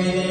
Amen.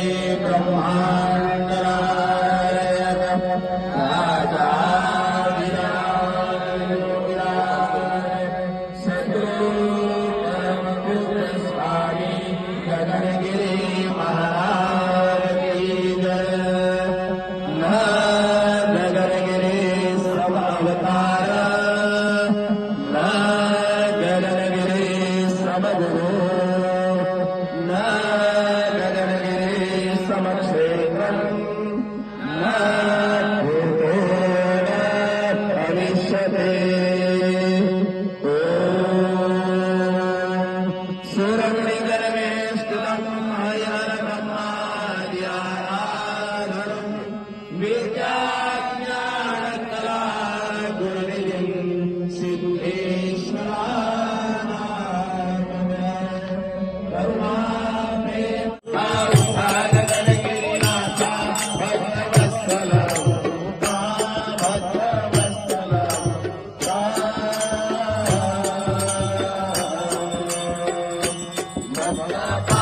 Bye.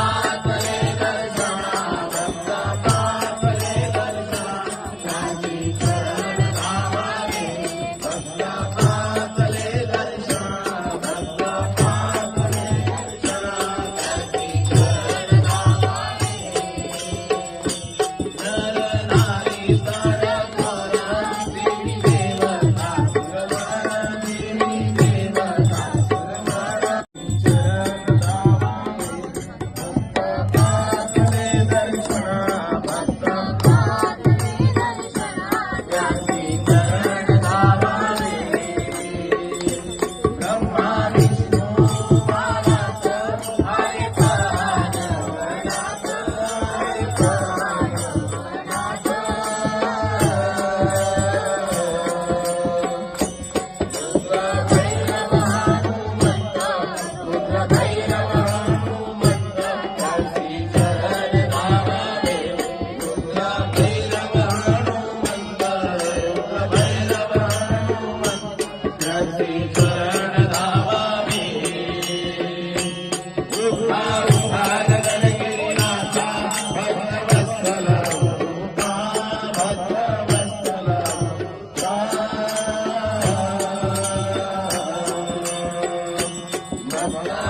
पुर्ण दावा भी हा गातदन के नाच्टा बच्ट बस्तला आः नाच्ट बच्ट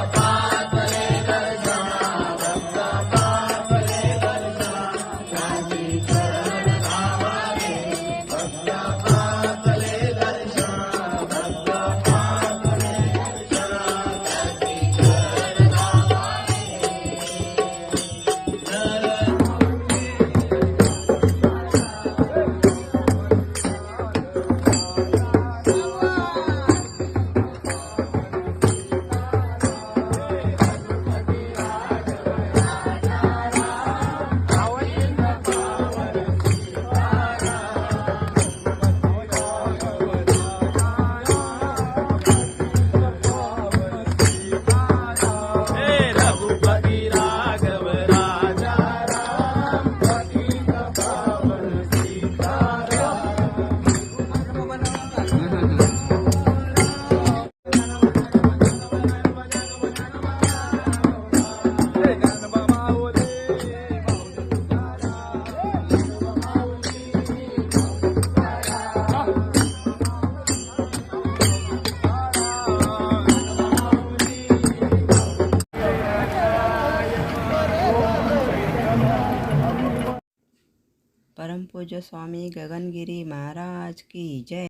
પરમપૂજ્ય સ્વામી ગગનગીરી મહારાજ કી જય